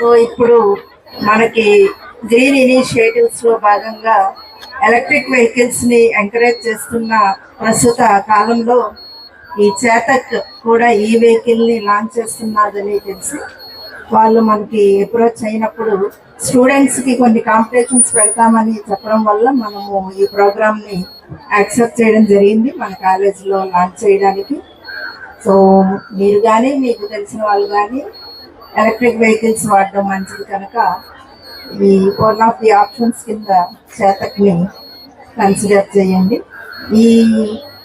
So ఇప్పుడు మనకి green ఇనిషియేటివ్స్లో భాగంగా ఎలక్ట్రిక్ వెహికల్స్ని ఎంకరేజ్ చేస్తున్న ప్రస్తుత కాలంలో ఈ చేతక్ కూడా ఈ వెహికల్ని లాంచ్ చేస్తున్నదని తెలిసి వాళ్ళు మనకి అప్రోచ్ అయినప్పుడు స్టూడెంట్స్కి కొన్ని కాంపిటీషన్స్ పెడతామని చెప్పడం వల్ల మనము ఈ ప్రోగ్రామ్ని యాక్సెప్ట్ చేయడం జరిగింది మన కాలేజీలో లాంచ్ చేయడానికి. సో మీరు కానీ మీకు తెలిసిన వాళ్ళు కానీ ఎలక్ట్రిక్ వెహికల్స్ వాడడం మంచిది కనుక ఈ వన్ ఆఫ్ ది ఆప్షన్స్ కింద చేతక్ని కన్సిడర్ చేయండి. ఈ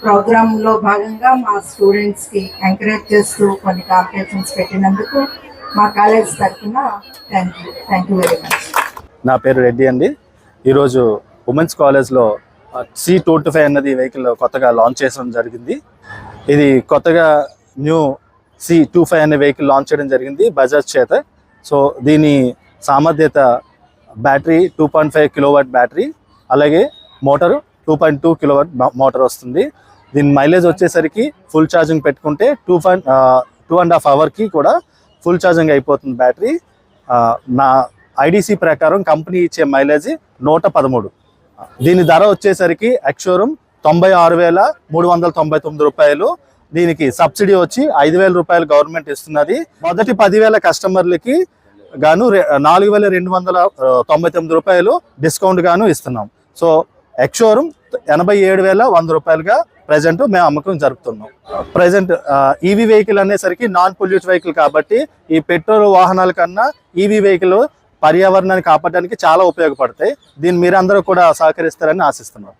ప్రోగ్రాంలో భాగంగా మా స్టూడెంట్స్కి ఎంకరేజ్ చేస్తూ కొన్ని కాంపిటీషన్స్ పెట్టినందుకు మా కాలేజ్ తరఫున thank you thank you very much నా పేరు రెడ్డి అండి. ఈరోజు ఉమెన్స్ కాలేజ్లో సి టూ టు ఫైవ్ అన్నది వెహికల్ కొత్తగా లాంచ్ చేయడం జరిగింది. ఇది కొత్తగా న్యూ సి టూ ఫైవ్ అనే వెహికల్ లాంచ్ చేయడం జరిగింది బజాజ్ చేత. సో దీని సామర్థ్యత battery two point five kilowatt battery అలాగే motor two point two kilowatt motor వస్తుంది. దీని మైలేజ్ వచ్చేసరికి ఫుల్ ఛార్జింగ్ పెట్టుకుంటే two point two and half అవర్కి కూడా ఫుల్ ఛార్జింగ్ అయిపోతుంది బ్యాటరీ. నా ఐడిసి ప్రకారం కంపెనీ ఇచ్చే మైలేజ్ నూట పదమూడు. దీని ధర వచ్చేసరికి ఎక్షోరూమ్ తొంభై ఆరు వేల మూడు వందల తొంభై తొమ్మిది రూపాయలు. దీనికి సబ్సిడీ వచ్చి ఐదు వేల రూపాయలు గవర్నమెంట్ ఇస్తున్నది. మొదటి పదివేల కస్టమర్లకి గాను నాలుగు వేల రెండు వందల తొంభై తొమ్మిది రూపాయలు డిస్కౌంట్ గాను ఇస్తున్నాం. సో ఎక్స్షోరూమ్ ఎనభై ఏడు వేల వంద రూపాయలుగా ప్రజెంట్ మేము అమ్మకం జరుపుతున్నాం. ప్రజెంట్ ఈవీ వెహికల్ అనేసరికి నాన్ పొల్యూట్ వెహికల్ కాబట్టి ఈ పెట్రోల్ వాహనాల కన్నా ఈవీ వెహికల్ పర్యావరణాన్ని కాపాడడానికి చాలా ఉపయోగపడతాయి. దీన్ని మీరందరూ కూడా సహకరిస్తారని ఆశిస్తున్నాం.